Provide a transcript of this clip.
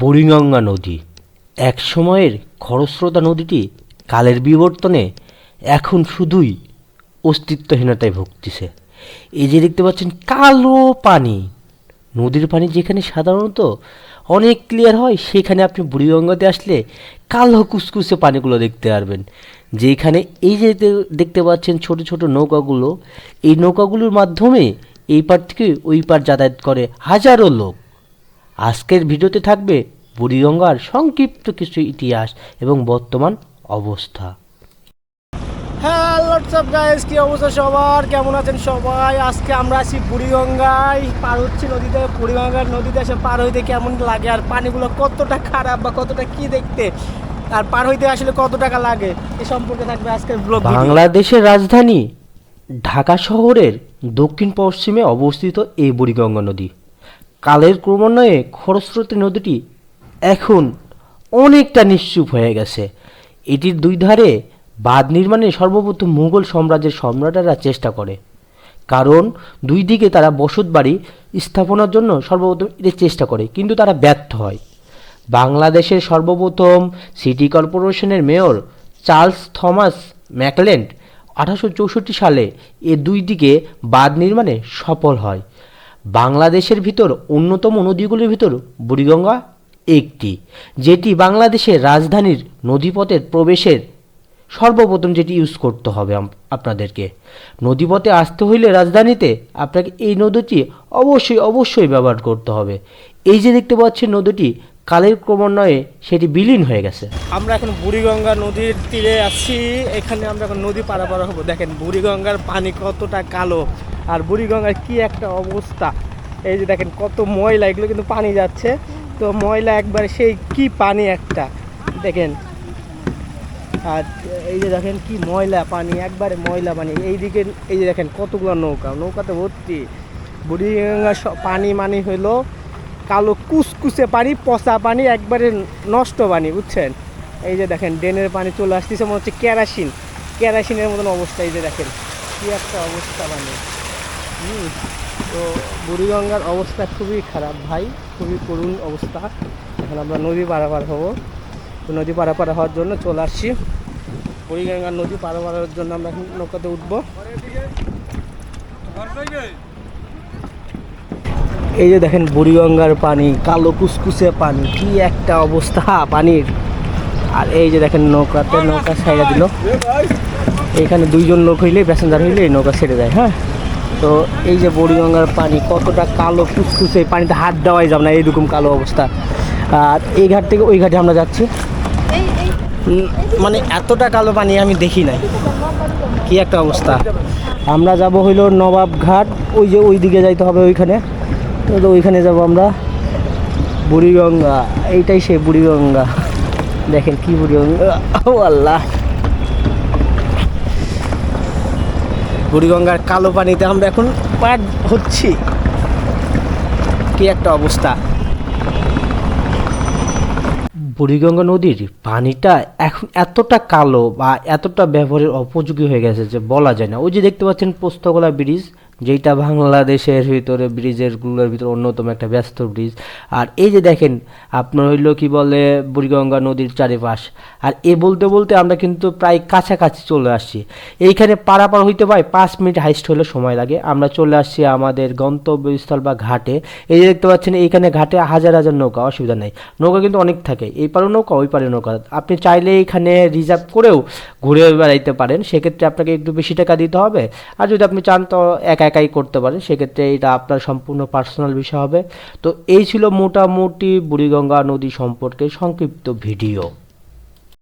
বুড়িগঙ্গা নদী। এক সময়ের খরস্রোতা নদীটি কালের বিবর্তনে এখন শুধুই অস্তিত্বহীনতায় ভুগতেছে। এই যে দেখতে পাচ্ছেন কালো পানি। নদীর পানি যেখানে সাধারণত অনেক ক্লিয়ার হয়, সেখানে আপনি বুড়িগঙ্গাতে আসলে কালো কুসকুসে পানিগুলো দেখতে পারবেন। যেখানে এই যে দেখতে পাচ্ছেন ছোট ছোট নৌকাগুলো, এই নৌকাগুলোর মাধ্যমে এই পার থেকে ওই পার যাতায়াত করে হাজারো লোক। আজকের ভিডিওতে থাকবে বুড়িগঙ্গার সংক্ষিপ্ত কিছু ইতিহাস এবং বর্তমান অবস্থা। হ্যালো হোয়াটসঅ্যাপ গাইস কি অবস্থা সবার? কেমন আছেন সবাই? আজকে আমরা আছি বুড়িগঙ্গায় পার হচ্ছি নদীতে। বুড়িগঙ্গার নদীতে এসে পার হইতে কেমন লাগে আর পানিগুলো কতটা খারাপ বা কতটা কি দেখতে? আর পার হইতে আসলে কত টাকা লাগে? এ সম্পর্কে থাকবে আজকের ব্লগ বাংলাদেশের রাজধানী ঢাকা শহরের দক্ষিণ পশ্চিমে অবস্থিত এই বুড়িগঙ্গা নদী। কালের ক্রমান্বয়ে খরস্রোতী নদীটি এখন অনেকটা নিশ্চুপ হয়ে গেছে। এটির দুই ধারে বাঁধ নির্মাণে সর্বপ্রথম মুঘল সাম্রাজ্যের সম্রাটেরা চেষ্টা করে। কারণ দুই দিকে তারা বসত বাড়ি স্থাপনার জন্য সর্বপ্রথম এর চেষ্টা করে, কিন্তু তারা ব্যর্থ হয়। বাংলাদেশের সর্বপ্রথম সিটি কর্পোরেশনের মেয়র চার্লস থমাস ম্যাকল্যান্ড আঠারোশো চৌষট্টি সালে এ দুই দিকে বাঁধ নির্মাণে সফল হয়। বাংলাদেশের ভিতর অন্যতম নদীগুলির ভিতর বুড়িগঙ্গা একটি, যেটি বাংলাদেশের রাজধানীর নদীপথের প্রবেশের সর্বপ্রথম যেটি ইউজ করতে হবে আপনাদেরকে। নদীপথে আসতে হইলে রাজধানীতে আপনাকে এই নদীটি অবশ্যই অবশ্যই ব্যবহার করতে হবে। এই যে দেখতে পাচ্ছেন নদীটি, কালের ক্রমান্বয়ে সেটি বিলীন হয়ে গেছে। আমরা এখন বুড়িগঙ্গা নদীর তীরে আছি। এখানে আমরা এখন নদী পারাপার হব। দেখেন, বুড়িগঙ্গার পানি কতটা কালো। আর বুড়িগঙ্গার কি একটা অবস্থা? এই যে দেখেন কত ময়লা, এগুলো কিন্তু পানি যাচ্ছে। তো ময়লা একবার সেই কি পানি একটা? দেখেন। আর এই যে দেখেন কি ময়লা পানি, একবারে ময়লা পানি। এইদিকে, এই যে দেখেন কতগুলো নৌকা। নৌকাতে ভর্তি। বুড়িগঙ্গা পানি মানি হইল কালো কুসকুসে পানি, পচা পানি, একবারে নষ্ট পানি, বুঝছেন? এই যে দেখেন, ড্রেনের পানি চলে আসতেছে, মনে হচ্ছে কেরাসিন। কেরাসিনের মতন অবস্থা, এই যে দেখেন। কি একটা অবস্থা মানে। তো বুড়িগঙ্গার অবস্থা খুবই খারাপ ভাই, খুবই করুণ অবস্থা। এখন আমরা নদী পারাপার হব। তো নদী পারাপার হওয়ার জন্য চলে আসছি। বুড়িগঙ্গার নদী পারাপার হওয়ার জন্য আমরা এখন নৌকাতে উঠবো। এই যে দেখেন বুড়িগঙ্গার পানি, কালো কুসকুসে পানি, কি একটা অবস্থা পানির। আর এই যে দেখেন নৌকাতে নৌকা ছেড়ে দিল। এখানে দুইজন লোক হইলে প্যাসেঞ্জার হইলে নৌকা ছেড়ে দেয় হ্যাঁ? তো এই যে বুড়িগঙ্গার পানি, কতটা কালো কুসকুসে পানিতে হাত দেওয়াই যাবে না, এইরকম কালো অবস্থা। আর এই ঘাট থেকে ওই ঘাটে আমরা যাচ্ছি। মানে এতটা কালো পানি আমি দেখি নাই। কি একটা অবস্থা। আমরা যাব হইল নবাব ঘাট, ওই যে ওই দিকে যাইতে হবে ওইখানে। তো ওইখানে যাব আমরা। বুড়িগঙ্গা, এইটাই সেই বুড়িগঙ্গা। দেখেন কি বুড়িগঙ্গা। ও আল্লাহ। বুড়িগঙ্গার কালো পানিতে আমরা এখন পার হচ্ছি। কি একটা অবস্থা। বুড়িগঙ্গা নদীর পানিটা এখন এতটা কালো বা এতটা ব্যবহারের উপযোগী হয়ে গেছে যে বলা যায় না। ওই যে দেখতে পাচ্ছেন পোস্তগোলা ব্রিজ যেটা বাংলাদেশের ভিতরে ব্রিজেরগুলোর ভিতরে অন্যতম একটা ব্যস্ত ব্রিজ। আর এই যে দেখেন, আপনার হইল কি বলে বুড়িগঙ্গা নদীর চারিপাশ। আর এ বলতে বলতে আমরা কিন্তু প্রায় কাছাকাছি চলে আসছি। এইখানে পারাপার হইতে পারে পাঁচ মিনিট হাইস্ট হলে সময় লাগে। আমরা চলে আসছি আমাদের গন্তব্যস্থল বা ঘাটে। এই যে দেখতে পাচ্ছেন, এইখানে ঘাটে হাজার হাজার নৌকা, অসুবিধা নেই। নৌকা কিন্তু অনেক থাকে। এই পারে নৌকা, ওই পারে নৌকা। আপনি চাইলে এখানে রিজার্ভ করেও ঘুরে বেড়াইতে পারেন। সেক্ষেত্রে আপনাকে একটু বেশি টাকা দিতে হবে। আর যদি আপনি চান তো একা একাই করতে পারে, সেক্ষেত্রে এটা আপনার সম্পূর্ণ পার্সোনাল বিষয় হবে। তো এই ছিল মোটামুটি বুড়িগঙ্গা নদী সম্পর্কে সংক্ষিপ্ত ভিডিও।